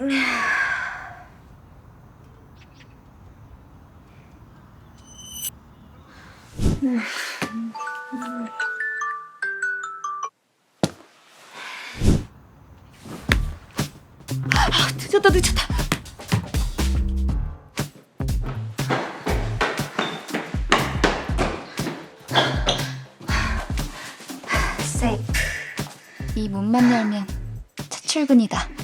늦었다 늦었다. 세이프. 이 문만 열면 첫 출근이다.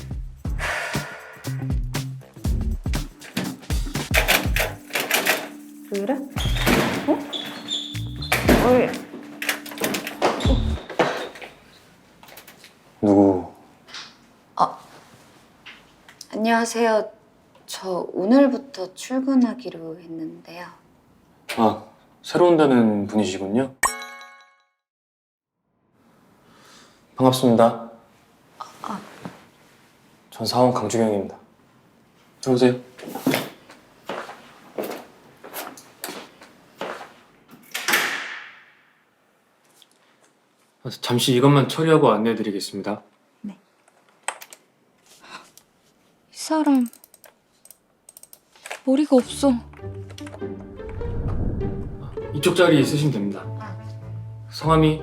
그래? 어? 어이. 누구? 안녕하세요. 저 오늘부터 출근하기로 했는데요. 아, 새로 온다는 분이시군요. 반갑습니다. 전 사원 강주경입니다. 들어오세요. 잠시 이것만 처리하고 안내해드리겠습니다. 이 사람 머리가 없어. 이쪽 자리 있으시면 됩니다. 성함이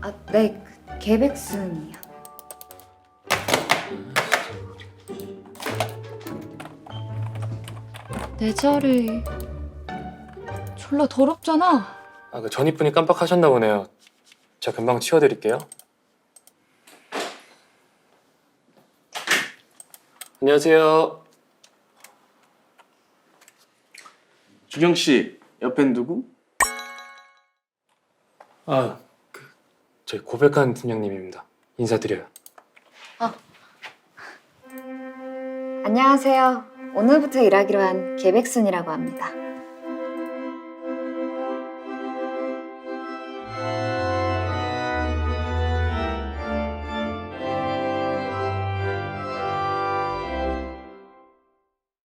아, 네. 그 개백순이요. 내 자리 졸라 더럽잖아. 아, 그 전입분이 깜빡하셨나 보네요. 제가 금방 치워드릴게요. 안녕하세요. 주경 씨, 옆엔 누구? 아, 그 저희 고백한 팀장님입니다. 인사드려요. 안녕하세요. 오늘부터 일하기로 한 개백순이라고 합니다.